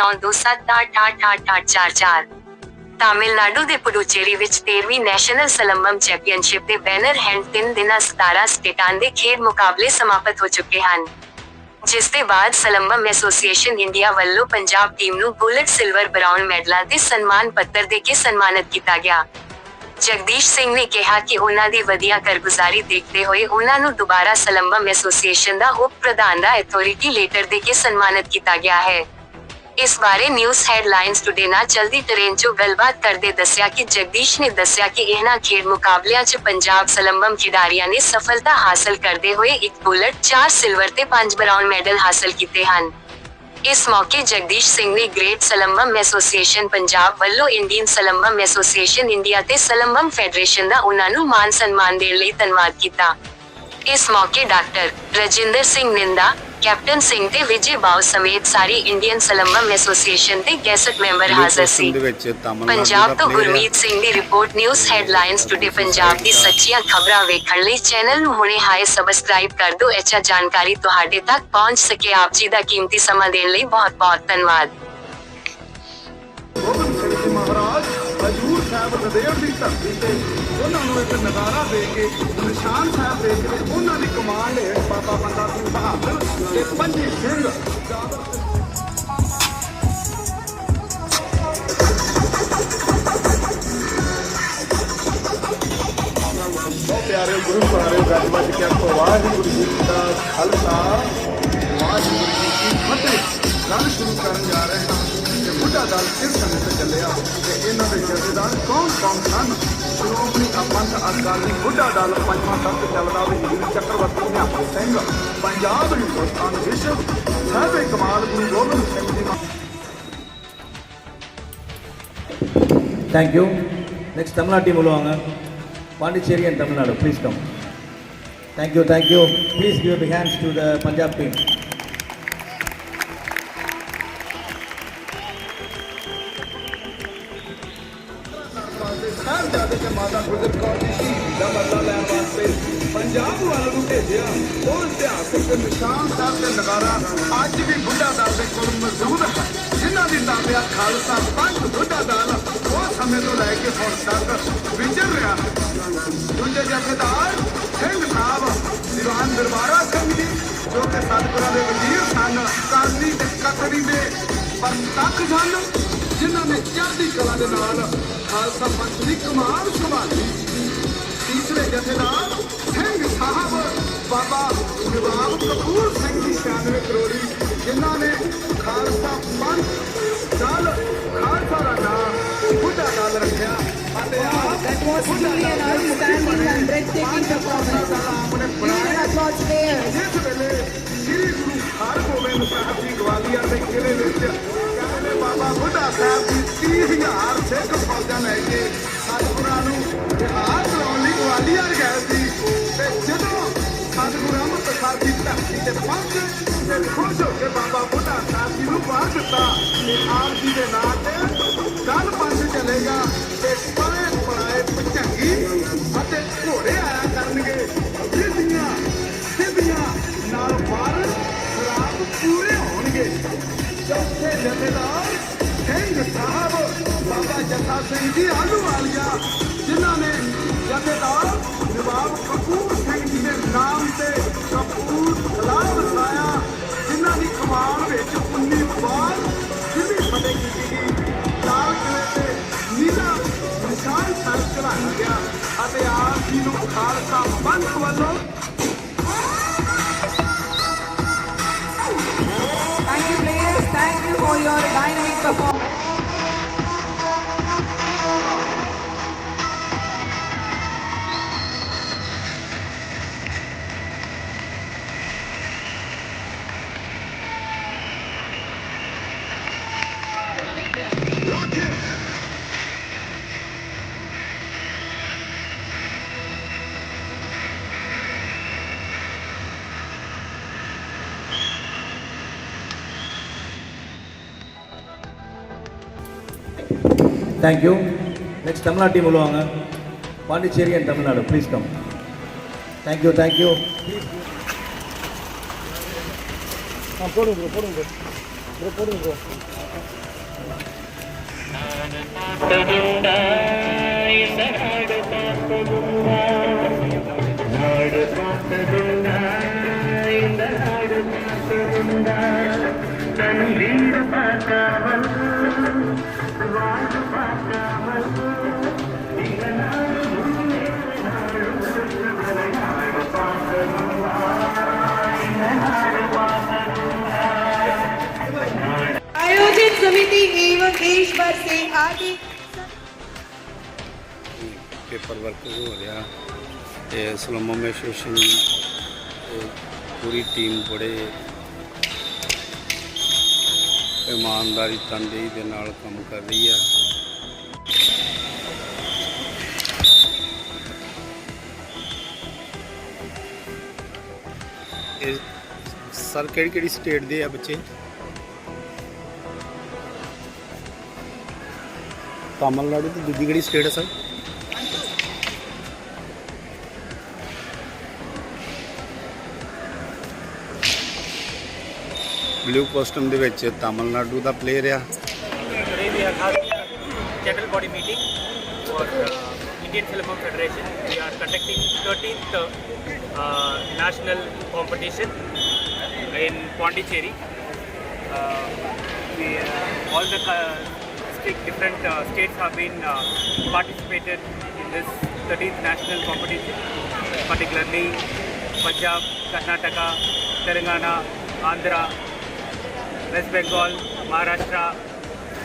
9927888844 ਤਾਮਿਲਨਾਡੂ ਦੇ ਪੁਡੂਚੇਰੀ ਵਿੱਚ 13ਵੀਂ ਨੈਸ਼ਨਲ ਸਲੰਬਮ ਚੈਂਪੀਅਨਸ਼ਿਪ ਦੇ ਬੈਨਰ ਹੈਂਡ 3 ਦਿਨਾਂ 17 ਸਟੇਟਾਂ ਦੇ ਖੇਡ ਮੁਕਾਬਲੇ ਸਮਾਪਤ ਹੋ ਚੁੱਕੇ ਹਨ। ਜਿਸ ਦੇ ਬਾਅਦ ਸਲੰਬਮ ਐਸੋਸੀਏਸ਼ਨ ਇੰਡੀਆ ਵੱਲੋਂ ਪੰਜਾਬ ਟੀਮ ਨੂੰ ਬੁਲਟ ਸਿਲਵਰ ਬਰਾਊਨ ਮੈਡਲਾਂ ਦੇ ਸਨਮਾਨ ਪੱਤਰ ਦੇ ਕੇ ਸਨਮਾਨਿਤ ਕੀਤਾ ਗਿਆ। ਜਗਦੀਸ਼ ਸਿੰਘ ਨੇ ਕਿਹਾ ਕਿ ਉਹਨਾਂ ਦੀ ਵਧੀਆ ਕਾਰਗੁਜ਼ਾਰੀ ਦੇਖਦੇ ਹੋਏ ਉਹਨਾਂ ਨੂੰ ਦੁਬਾਰਾ ਸਲੰਬਮ ਐਸੋਸੀਏਸ਼ਨ ਦਾ ਉਪ ਪ੍ਰਧਾਨ ਦਾ ਅਥਾਰਟੀ ਲੈਟਰ ਦੇ ਕੇ ਸਨਮਾਨਿਤ ਕੀਤਾ ਗਿਆ ਹੈ। ਇਸ ਬਾਰੇ ਨਿਊਜ਼ ਹੈਡਲਾਈਨਸ ਟੁਡੇ ਨਾਲ ਚਲਦੀ ਟ੍ਰੇਨ 'ਚੋਂ ਗੱਲਬਾਤ ਕਰਦੇ ਦੱਸਿਆ ਕਿ ਜਗਦੀਸ਼ ਨੇ ਦੱਸਿਆ ਕਿ ਇਹਨਾਂ ਖੇਡ ਮੁਕਾਬਲਿਆਂ 'ਚ ਪੰਜਾਬ ਸਲੰਬਮ ਖਿਡਾਰੀਆਂ ਨੇ ਸਫਲਤਾ ਹਾਸਲ ਕਰਦੇ ਹੋਏ ਇੱਕ ਬੁਲਟ 4 ਸਿਲਵਰ ਤੇ 5 ਬਰਾਊਨ ਮੈਡਲ ਹਾਸਲ ਕੀਤੇ ਹਨ। ਇਸ ਮੌਕੇ ਜਗਦੀਸ਼ ਸਿੰਘ ਨੇ ਗ੍ਰੇਟ ਸਲੰਬਮ ਐਸੋਸੀਏਸ਼ਨ ਪੰਜਾਬ ਵੱਲੋਂ ਇੰਡੀਅਨ ਸਲੰਬਮ ਐਸੋਸੀਏਸ਼ਨ ਇੰਡੀਆ ਤੇ ਸਲੰਬਮ ਫੈਡਰੇਸ਼ਨ ਦਾ ਉਹਨਾਂ ਨੂੰ ਮਾਨ ਸਨਮਾਨ ਦੇਣ ਲਈ ਧੰਨਵਾਦ ਕੀਤਾ। ਇਸ ਮੌਕੇ ਡਾਕਟਰ ਰਜਿੰਦਰ ਸਿੰਘ ਨਿੰਦਾ ਕੈਪਟਨ ਸਿੰਘ ਤੇ ਵਿਜੇ ਬਾਉ ਸਮੇਤ ਸਾਰੀ ਇੰਡੀਅਨ ਸਲੰਬਮ ਐਸੋਸੀਏਸ਼ਨ ਦੇ ਗੈਸਟ ਮੈਂਬਰ ਹਾਜ਼ਰ ਸੀ। ਪੰਜਾਬ ਤੋਂ। ਗੁਰਮੀਤ ਸਿੰਘ ਦੀ report news headlines today Punjab ਦੀ ਸੱਚੀਆਂ ਖਬਰਾਂ ਵੇਖਣ ਲਈ ਚੈਨਲ ਨੂੰ ਹੁਣੇ ਹਾਏ ਸਬਸਕ੍ਰਾਈਬ ਕਰ ਦਿਓ। ਅੱਛਾ ਜਾਣਕਾਰੀ ਤੁਹਾਡੇ ਤੱਕ ਪਹੁੰਚ ਸਕੇ। ਆਪ ਜੀ ਦਾ ਕੀਮਤੀ ਸਮਾਂ ਦੇਣ ਲਈ ਬਹੁਤ ਬਹੁਤ ਧੰਨਵਾਦ। ਗੋਬਿੰਦ ਸਿੰਘ ਜੀ ਮਹਾਰਾਜ ਹਜੂਰ ਸਾਹਿਬ ਗਦੇੜ ਦੀ ਧਰਤੀ ਤੇ ਉਹਨਾਂ ਨੂੰ ਇੱਕ ਨਜ਼ਾਰਾ ਦੇ ਕੇ, ਨਿਸ਼ਾਨ ਸਾਹਿਬ ਦੇ ਕੇ ਉਹਨਾਂ ਦੀ ਕਮਾਂਡ ਹੇਠ ਬਾਬਾ ਬੰਦਾ ਸਿੰਘ ਬਹਾਦਰ ਤੇ ਪੰਜੀ ਸਿੰਘ। ਬਹੁਤ ਪਿਆਰੇ ਗੁਰੂ ਪਿਆਰੇ ਗੱਜਵੱਜ ਕੇ ਆਪੋ ਵਾਹਿਗੁਰੂ ਜੀ ਦਾ ਖਾਲਸਾ ਵਾਹਿਗੁਰੂ ਜੀ ਕੀ ਫਤਿਹ ਗੱਲ ਸ਼ੁਰੂ ਕਰਨ ਜਾ ਰਹੇ ਹਾਂ। ਕਿ ਬੁੱਢਾ ਦਲ ਕਿਸ ਸਮੇਂ ਤੇ ਚੱਲਿਆ ਤੇ ਇਹਨਾਂ ਦੇ ਜਥੇਦਾਰ ਕੌਣ ਕੌਣ ਸਨ ਸ਼੍ਰੋਮਣੀ ਅਪੰਥ ਅਕਾਲੀ ਬੁੱਢਾ ਦਲ ਪੰਜਵਾਂ ਤਖਤ ਚੱਲਦਾ ਵਜ਼ੀਰ ਚੱਕਰਵਰਤੀ ਨਿਹੰਗ ਸਿੰਘ ਪੰਜਾਬ ਹਿੰਦੁਸਤਾਨ ਵਿਸ਼ਵ ਸਾਹਿਬੇ ਕਮਾਲ ਗੁਰੂ ਗੋਬਿੰਦ ਸਿੰਘ ਜੀ ਮਹਾਰਾਜ Thank you. Next, Tamil Nadu team உள்ளவங்க Pondicherry and Tamil Nadu. Please come. Thank you, thank you. Please give a big Punjab ਵੱਲ ਨੂੰ ਭੇਜਿਆ ਉਹ ਇਤਿਹਾਸਕ ਨਿਸ਼ਾਨ ਸਾਹਿਬ ਤੇ ਨਗਾਰਾ ਅੱਜ ਵੀ ਬੁੱਢਾ ਦਲ ਦੇ ਕੋਲ ਮੌਜੂਦ ਹੈ। ਜਿਨ੍ਹਾਂ ਦੀ ਤਾਬਿਆ ਖਾਲਸਾ ਪੰਜ ਬੁੱਢਾ ਦਲ ਉਹ ਸਮੇਂ ਤੋਂ ਲੈ ਕੇ ਹੁਣ ਤੱਕ ਵਿਚਰ ਰਿਹਾ ਹੈ। ਦੂਜੇ ਜਥੇਦਾਰ ਸਿੰਘ ਸਾਹਿਬ, ਦੀਵਾਨ ਦਰਬਾਰਾ ਸਿੰਘ ਜੀ, ਜੋ ਕਿ ਸਤਪੁਰਾ ਦੇ ਵਜ਼ੀਰ ਸਨ ਕਾਜ਼ੀ ਤੇ ਕਤਰੀ ਦੇ ਪ੍ਰਤੱਖ ਸਨ, ਜਿਨ੍ਹਾਂ ਨੇ ਚੜ੍ਹਦੀ ਕਲਾ ਦੇ ਨਾਲ ਖਾਲਸਾ ਪੰਥ ਦੀ ਕਮਾਲ ਬਾਬਾ ਨਵਾਬ ਕਪੂਰ ਸਿੰਘ ਜੀ 96 ਕਰੋੜੀ ਜਿਨ੍ਹਾਂ ਨੇ ਖਾਲਸਾ ਪੰਥ ਦਲ ਖਾਲਸਾ ਦਾ ਨਾਮ ਬੁੱਢਾ ਦਲ ਰੱਖਿਆ ਅਤੇ ਆਪ That was truly an outstanding and breathtaking performance. Need an applause there. ਜਿਸ ਵੇਲੇ ਸ੍ਰੀ ਗੁਰੂ ਹਰਗੋਬਿੰਦ ਸਾਹਿਬ ਜੀ ਗਵਾਲੀਅਰ ਦੇ ਕਿਲੇ ਵਿੱਚ ਕਹਿੰਦੇ ਬਾਬਾ ਬੁੱਢਾ ਸਾਹਿਬ ਜੀ 30000 ਸਿੱਖ ਖੁਸ਼ ਹੋ ਕੇ ਬਾਬਾ ਬੁੱਢਾ ਸਾਹਿਬ ਜੀ ਨੂੰ ਬਾਹਰ ਦਿੱਤਾ ਤੇ ਆਪ ਜੀ ਦੇ ਨਾਂ ਤੇ ਕੱਲ ਪੰਜ ਚੱਲੇਗਾ ਤੇ ਪਰੇ ਪੜਾਏ ਭੰਗੀ ਅਤੇ ਘੋੜੇ ਆਇਆ ਕਰਨਗੇ। ਸਿੱਧੀਆਂ ਸਿੱਧੀਆਂ ਨਾਲ ਬਾਰਸ਼ ਖਰਾਬ ਪੂਰੇ ਹੋਣਗੇ। ਚੌਥੇ ਜਥੇਦਾਰ ਸਿੰਘ ਸਾਹਿਬ, ਬਾਬਾ ਜਥਾ ਸਿੰਘ ਜੀ ਆਲੂ ਵਾਲੀਆ, ਜਿਨ੍ਹਾਂ ਨੇ ਜਥੇਦਾਰ Nawab Kapoor thank you next Tamil Nadu team விழுவாங்க Pondicherry and Tamil Nadu. Please come thank you thank you ஆ போடுங்க ப்ரோ போடுங்க ப்ரோ ப்ரோ போடுங்க ப்ரோ समिति एवं देश भर से आगे ਪੇਪਰ ਵਰਕ ਹੋ ਰਿਹਾ ਤੇ ਸਲਮ ਐਸੋਸੀਏਸ਼ਨ ਦੀ ਤੇ ਪੂਰੀ ਟੀਮ ਬੜੇ ਇਮਾਨਦਾਰੀ ਤਨਦੇਹੀ ਦੇ ਨਾਲ ਕੰਮ ਕਰ ਰਹੀ ਆ ਇਹ ਸਰ ਕਿਹੜੀ ਕਿਹੜੀ ਸਟੇਟ ਦੇ ਆ ਬੱਚੇ ਤਾਮਿਲਨਾਡੂ ਦੀ ਦੂਜੀ ਕਿਹੜੀ ਸਟੇਟ ਹੈ ਸਰ ਬਲੂ ਕਸਟਮ ਦੇ ਵਿੱਚ ਤਾਮਿਲਨਾਡੂ ਦਾ ਪਲੇਅਰ ਆ general body meeting for uh, Indian Telephone Federation. We are conducting 13th uh, national competition in Pondicherry. Uh, we, uh, all the uh, state, different uh, states have been uh, participated in this 13th national competition, particularly Punjab, Karnataka, Telangana, Andhra, West Bengal, Maharashtra,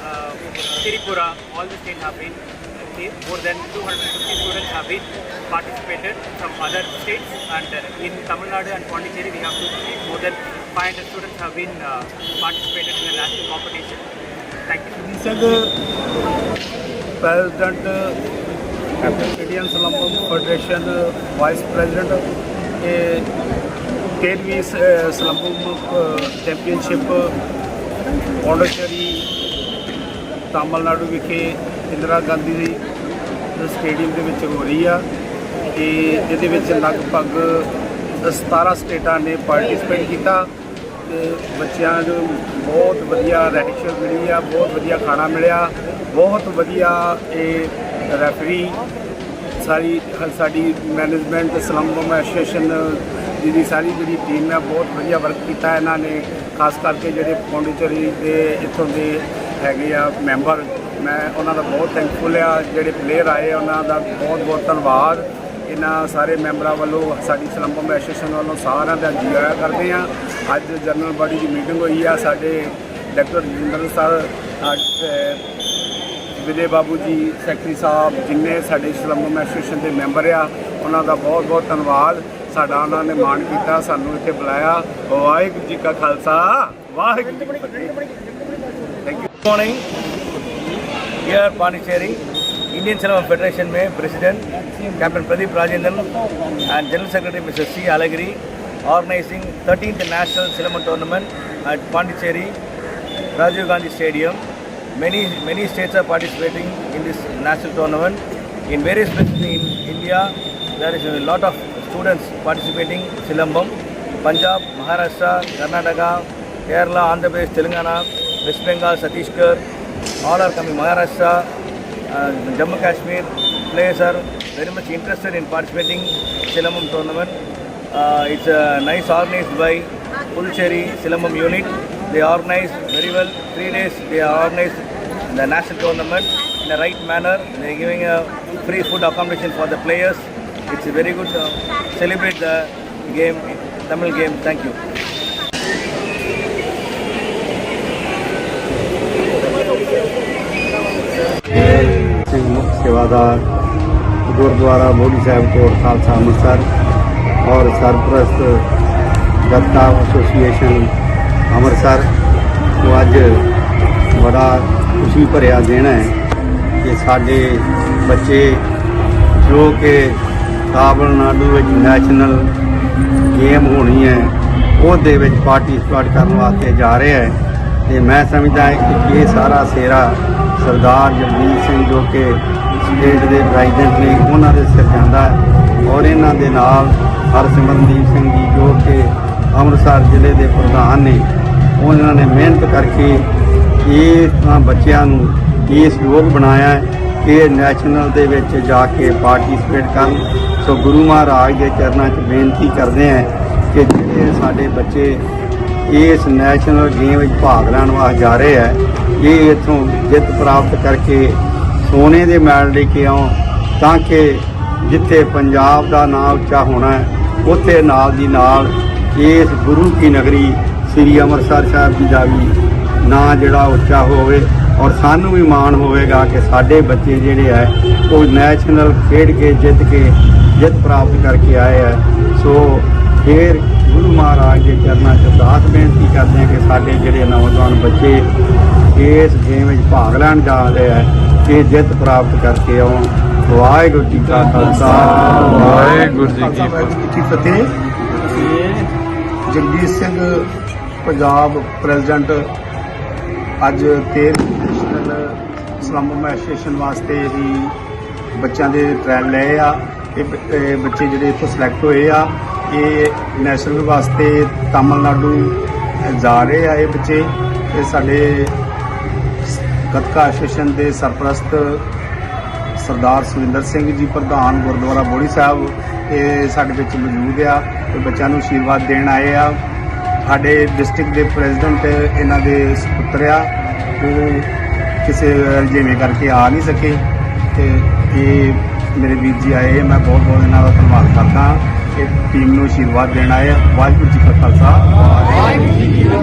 uh, all the states have been, more than 250 students have been participated from other states and uh, in Tamil Nadu and Pondicherry we have to more than 500 students have been uh, participated in the national competition. Singh president Indian silambam federation vice president ਇਹ 13ਵੀਂ ਸਲੰਬਮ championship ਪੌਂਡਚੇਰੀ Tamil Nadu ਵਿਖੇ ਇੰਦਰਾ ਗਾਂਧੀ ਦੀ stadium ਦੇ ਵਿੱਚ ਹੋ ਰਹੀ ਆ ਤੇ ਜਿਹਦੇ ਵਿੱਚ ਲਗਭਗ 17 ਸਟੇਟਾਂ ਨੇ ਪਾਰਟਿਸਿਪੇਟ ਕੀਤਾ। ਤੇ ਬੱਚਿਆਂ ਨੂੰ ਬਹੁਤ ਵਧੀਆ ਰਹਿਸ਼ ਮਿਲੀ ਆ, ਬਹੁਤ ਵਧੀਆ ਖਾਣਾ ਮਿਲਿਆ, ਬਹੁਤ ਵਧੀਆ ਇਹ ਰੈਫਰੀ ਸਾਰੀ ਸਾਡੀ ਮੈਨੇਜਮੈਂਟ ਸਲੰਬਮ ਐਸੋਸੀਏਸ਼ਨ ਜਿਹਦੀ ਸਾਰੀ ਜਿਹੜੀ ਟੀਮ ਹੈ ਬਹੁਤ ਵਧੀਆ ਵਰਕ ਕੀਤਾ ਇਹਨਾਂ ਨੇ, ਖਾਸ ਕਰਕੇ ਜਿਹੜੇ ਪੌਂਡੀਚੇਰੀ ਦੇ ਇੱਥੋਂ ਦੇ ਹੈਗੇ ਆ ਮੈਂਬਰ, ਮੈਂ ਉਹਨਾਂ ਦਾ ਬਹੁਤ ਥੈਂਕਫੁਲ ਆ, ਜਿਹੜੇ ਪਲੇਅਰ ਆਏ ਉਹਨਾਂ ਦਾ ਬਹੁਤ ਬਹੁਤ ਧੰਨਵਾਦ। ਇਹਨਾਂ ਸਾਰੇ ਮੈਂਬਰਾਂ ਵੱਲੋਂ ਸਾਡੀ ਸਲੰਬਮ ਐਸੋਸੀਏਸ਼ਨ ਵੱਲੋਂ ਸਾਰਿਆਂ ਦਾ ਜੀ ਆਇਆਂ ਕਰਦੇ ਆ ਅੱਜ ਜਨਰਲ ਬਾਡੀ ਦੀ ਮੀਟਿੰਗ ਹੋਈ ਆ ਸਾਡੇ doctor Rajinder sir Vijay Babu ji secretary ਸਾਹਿਬ ਜਿੰਨੇ ਸਾਡੇ ਸਲੰਬਮ ਐਸੋਸੀਏਸ਼ਨ ਦੇ ਮੈਂਬਰ ਆ ਉਹਨਾਂ ਦਾ ਬਹੁਤ ਬਹੁਤ ਧੰਨਵਾਦ। ਸਾਡਾ ਉਹਨਾਂ ਨੇ ਮਾਣ ਕੀਤਾ ਸਾਨੂੰ ਇੱਥੇ ਬੁਲਾਇਆ। ਵਾਹਿਗੁਰੂ ਜੀ ਕਾ ਖਾਲਸਾ ਵਾਹਿਗੁਰੂ ਜੀ ਕੀ ਫਤਿਹ। Thank you Good morning. Here Pondicherry, Indian Cinema Federation में President Captain Pradeep Rajendran and General Secretary Mr. C. Alagiri organizing 13th National Cinema Tournament at Pondicherry, Rajiv Gandhi Stadium. Many many states are participating in this national tournament. In various places in India, there is a lot of students participating Silambam. Punjab, Maharashtra, Karnataka, Kerala, Andhra Pradesh, Telangana, West Bengal, Chhattisgarh, all are coming. Maharashtra, uh, Jammu Kashmir players are very much interested in participating Silambam tournament. Uh, it's uh, nice organized by Pulcheri Silambam unit. They organize very well. Three days they are organized the national tournament in the right manner. They are giving a free food accommodation for the players. It's very good. Uh, celebrate the game, Tamil game. Thank you. Sardar gurdwara Bori Sahib Kot Khalsa Amritsar ਔਰ ਸਰਪ੍ਰਸਤ ਦত্তা association Amritsar ਨੂੰ ਅੱਜ ਬੜਾ ਖੁਸ਼ੀ ਭਰਿਆ ਦਿਨ ਹੈ ਕਿ ਸਾਡੇ ਬੱਚੇ ਜੋ ਕਿ ਤਾਮਿਲਨਾਡੂ ਵਿੱਚ ਨੈਸ਼ਨਲ ਗੇਮ ਹੋਣੀ ਹੈ, ਉਹਦੇ ਵਿੱਚ ਪਾਰਟਿਸਿਪੇਟ ਕਰਨ ਵਾਸਤੇ ਜਾ ਰਹੇ ਹੈ ਤੇ ਮੈਂ ਸਮਝਦਾ ਹਾਂ ਕਿ ਇਹ ਸਾਰਾ ਸੇਰਾ ਸਰਦਾਰ ਜਗਦੀਪ ਸਿੰਘ ਜੋ ਕਿ ਸਟੇਟ ਦੇ ਪ੍ਰੈਜ਼ੀਡੈਂਟ ਨੇ, ਉਹਨਾਂ ਦੇ ਸਿਰ ਜਾਂਦਾ ਹੈ ਔਰ ਇਹਨਾਂ ਦੇ ਨਾਲ ਹਰਸਿਮਰਨਦੀਪ ਸਿੰਘ ਜੀ ਜੋ ਕਿ ਅੰਮ੍ਰਿਤਸਰ ਜ਼ਿਲ੍ਹੇ ਦੇ ਪ੍ਰਧਾਨ ਨੇ, ਉਹਨਾਂ ਨੇ ਮਿਹਨਤ ਕਰਕੇ ਇਸ ਬੱਚਿਆਂ ਨੂੰ ਇਸ ਯੋਗ ਬਣਾਇਆ ਹੈ ਇਹ ਨੈਸ਼ਨਲ ਦੇ ਵਿੱਚ ਜਾ ਕੇ ਪਾਰਟਿਸਿਪੇਟ ਕਰਨ। ਸੋ ਗੁਰੂ ਮਹਾਰਾਜ ਦੇ ਚਰਨਾਂ 'ਚ ਬੇਨਤੀ ਕਰਦੇ ਹਾਂ ਕਿ ਜਿਹੜੇ ਸਾਡੇ ਬੱਚੇ ਇਸ ਨੈਸ਼ਨਲ ਗੇਮ ਵਿੱਚ ਭਾਗ ਲੈਣ ਵਾਸਤੇ ਜਾ ਰਹੇ ਹੈ, ਇਹ ਇਥੋਂ ਜਿੱਤ ਪ੍ਰਾਪਤ ਕਰਕੇ ਸੋਨੇ ਦੇ ਮੈਡਲ ਲੈ ਕੇ ਆਉਣ ਤਾਂ ਕਿ ਜਿੱਥੇ ਪੰਜਾਬ ਦਾ ਨਾਮ ਉੱਚਾ ਹੋਣਾ ਹੈ, ਉੱਥੇ ਨਾਲ ਦੀ ਨਾਲ ਇਸ ਗੁਰੂ ਕੀ ਨਗਰੀ ਸ੍ਰੀ ਅੰਮ੍ਰਿਤਸਰ ਸਾਹਿਬ ਜੀ ਦਾ ਵੀ ਨਾਂ ਜਿਹੜਾ ਉੱਚਾ ਹੋਵੇ ਔਰ ਸਾਨੂੰ ਵੀ ਮਾਣ ਹੋਵੇਗਾ ਕਿ ਸਾਡੇ ਬੱਚੇ ਜਿਹੜੇ ਹੈ, ਉਹ ਨੈਸ਼ਨਲ ਖੇਡ ਕੇ, ਜਿੱਤ ਕੇ, ਜਿੱਤ ਪ੍ਰਾਪਤ ਕਰਕੇ ਆਏ ਹੈ। ਸੋ ਫਿਰ ਗੁਰੂ ਮਹਾਰਾਜ ਦੇ ਚਰਨਾਂ 'ਚ ਅਰਦਾਸ ਬੇਨਤੀ ਕਰਦੇ ਹਾਂ ਕਿ ਸਾਡੇ ਜਿਹੜੇ ਨੌਜਵਾਨ ਬੱਚੇ ਇਸ ਗੇਮ ਵਿੱਚ ਭਾਗ ਲੈਣ ਜਾ ਰਹੇ ਹੈ ਇਹ ਜਿੱਤ ਪ੍ਰਾਪਤ ਕਰਕੇ ਆਉਣ। ਵਾਹਿਗੁਰੂ ਜੀ ਕਾ ਖਾਲਸਾ। ਵਾਹਿਗੁਰੂ ਜੀ ਕੀ ਫਤਿਹ। ਫਤਿਹ। ਜਗਜੀਤ ਸਿੰਘ ਪੰਜਾਬ ਪ੍ਰੈਜ਼ੀਡੈਂਟ ਅੱਜ 13 ਨੈਸ਼ਨਲ ਸਲੰਬ ਐਸੋਸੀਏਸ਼ਨ ਵਾਸਤੇ ਹੀ ਬੱਚਿਆਂ ਦੇ ਟ੍ਰਾਇਲ ਲਏ ਆ। ਇਹ ਬੱਚੇ ਜਿਹੜੇ ਇੱਥੋਂ ਸਿਲੈਕਟ ਹੋਏ ਆ ਇਹ ਨੈਸ਼ਨਲ ਵਾਸਤੇ ਤਾਮਿਲਨਾਡੂ ਜਾ ਰਹੇ ਆ ਇਹ ਬੱਚੇ। ਇਹ ਸਾਡੇ ਗੱਤਕਾ ਐਸੋਸੀਏਸ਼ਨ ਦੇ ਸਰਪ੍ਰਸਤ ਸਰਦਾਰ ਸੁਰਿੰਦਰ ਸਿੰਘ ਜੀ, ਪ੍ਰਧਾਨ ਗੁਰਦੁਆਰਾ ਬੋੜੀ ਸਾਹਿਬ, ਇਹ ਸਾਡੇ ਵਿੱਚ ਮੌਜੂਦ ਆ ਤੇ ਬੱਚਿਆਂ ਨੂੰ ਆਸ਼ੀਰਵਾਦ ਦੇਣ ਆਏ ਆ। ਸਾਡੇ ਡਿਸਟ੍ਰਿਕਟ ਦੇ ਪ੍ਰੈਜ਼ੀਡੈਂਟ ਇਹਨਾਂ ਦੇ ਸੁਪੁੱਤਰ ਆ, ਉਹ ਕਿਸੇ ਜਿਵੇਂ ਕਰਕੇ ਆ ਨਹੀਂ ਸਕੇ ਤੇ ਇਹ ਮੇਰੇ ਵੀਰ ਜੀ ਆਏ ਮੈਂ ਬਹੁਤ ਬਹੁਤ ਇਹਨਾਂ ਦਾ ਧੰਨਵਾਦ ਕਰਦਾ ਇਹ ਟੀਮ ਨੂੰ ਆਸ਼ੀਰਵਾਦ ਦੇਣ ਆਏ ਆ। ਵਾਹਿਗੁਰੂ ਜੀ ਕਾ ਖਾਲਸਾ। ਵਾਹਿਗੁਰੂ ਜੀ